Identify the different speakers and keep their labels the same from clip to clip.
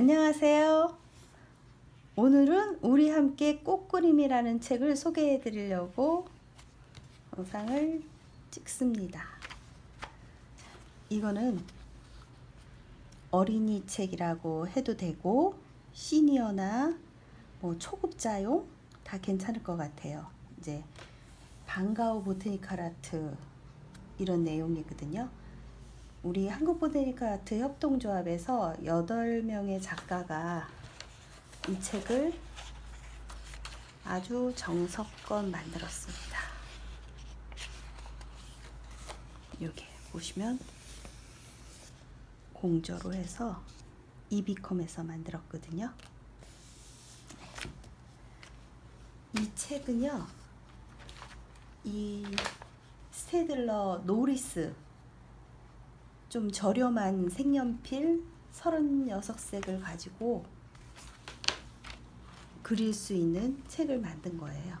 Speaker 1: 안녕하세요. 오늘은 우리 함께 꽃그림이라는 책을 소개해 드리려고 영상을 찍습니다. 이거는 어린이 책이라고 해도 되고 시니어나 뭐 초급자용 다 괜찮을 것 같아요. 이제 방과후 보테니컬 아트 이런 내용이거든요. 우리 한국 보테니컬 아트 협동조합에서 8명의 작가가 이 책을 아주 정석껏 만들었습니다. 여기 보시면 공저로 해서 이비컴에서 만들었거든요. 이 책은요, 이 스테들러 노리스 좀 저렴한 색연필 36색을 가지고 그릴 수 있는 책을 만든 거예요.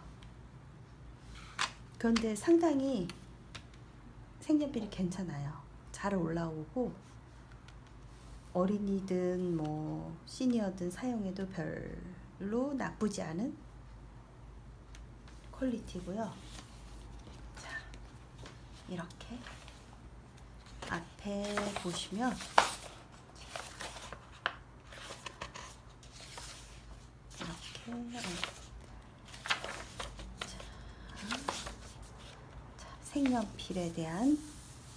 Speaker 1: 그런데 상당히 색연필이 괜찮아요. 잘 올라오고 어린이든 뭐 시니어든 사용해도 별로 나쁘지 않은 퀄리티고요. 자, 이렇게 앞에 보시면 이렇게 어. 자, 자, 색연필에 대한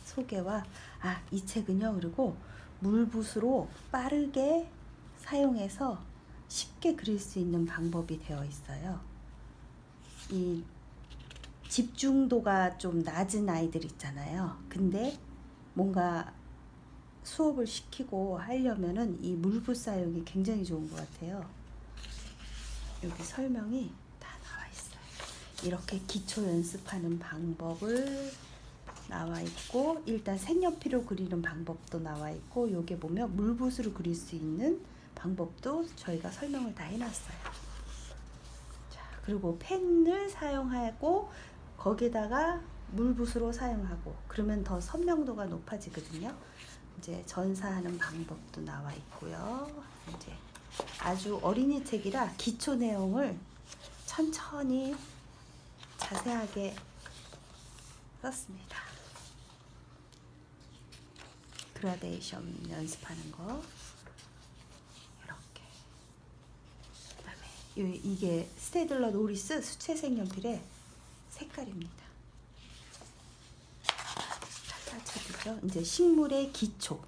Speaker 1: 소개와 아, 이 책은요. 그리고 물붓으로 빠르게 사용해서 쉽게 그릴 수 있는 방법이 되어 있어요. 이 집중도가 좀 낮은 아이들 있잖아요. 근데 뭔가 수업을 시키고 하려면은 이 물붓 사용이 굉장히 좋은 것 같아요. 여기 설명이 다 나와 있어요. 이렇게 기초 연습하는 방법을 나와 있고 일단 색연필로 그리는 방법도 나와 있고 여기 보면 물붓으로 그릴 수 있는 방법도 저희가 설명을 다 해놨어요. 자 그리고 펜을 사용하고 거기다가 물붓으로 사용하고 그러면 더 선명도가 높아지거든요. 이제 전사하는 방법도 나와 있고요. 이제 아주 어린이 책이라 기초 내용을 천천히 자세하게 썼습니다. 그라데이션 연습하는 거 이렇게 그다음에 이- 이게 스테들러 노리스 수채 색 연필의 색깔입니다. 탈탈책이죠. 이제 식물의 기초.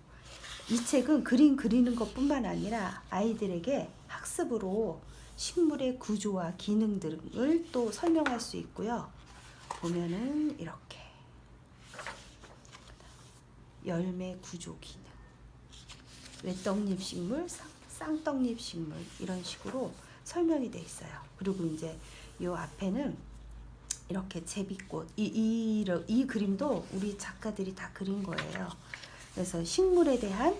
Speaker 1: 이 책은 그림 그리는 것뿐만 아니라 아이들에게 학습으로 식물의 구조와 기능 등을 또 설명할 수 있고요. 보면은 이렇게 열매 구조 기능, 외떡잎 식물, 쌍- 쌍떡잎 식물 이런 식으로 설명이 돼 있어요. 그리고 이제 요 앞에는 이렇게 제비꽃 이, 이, 이, 이 그림도 우리 작가들이 다 그린 거예요. 그래서 식물에 대한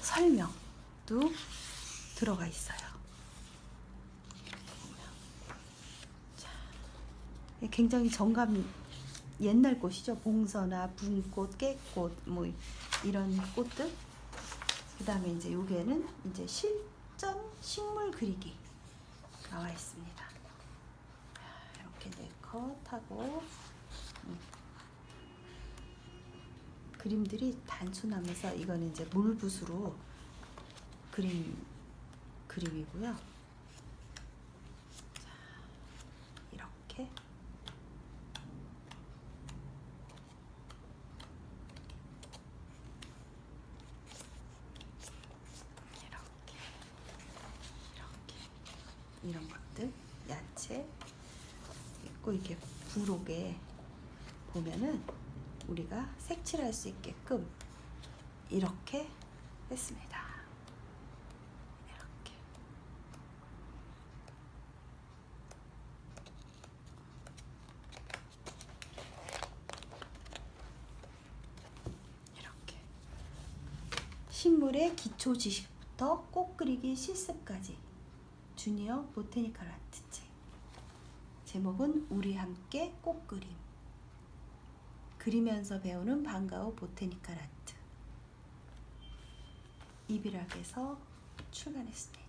Speaker 1: 설명도 들어가 있어요. 자, 굉장히 정감 옛날 꽃이죠. 봉서나 분꽃, 깨꽃 뭐 이런 꽃들. 그다음에 이제 여기에는 이제 실전 식물 그리기 나와 있습니다. 이렇게 네 컷 하고 음. 그림들이 단순하면서 이거는 이제 물붓으로 그림 그림이고요. 자, 이렇게 이렇게 이렇게 이런 야채 있고 이렇게 부록에 보면은 우리가 색칠할 수 있게끔 이렇게 했습니다. 이렇게. 이렇게. 식물의 기초 지식부터 꽃 그리기 실습까지. 주니어 보테니컬 아트 책 제목은 우리 함께 꽃 그림 그리면서 배우는 방과후 보테니컬 아트 이비락에서 출간했을 때.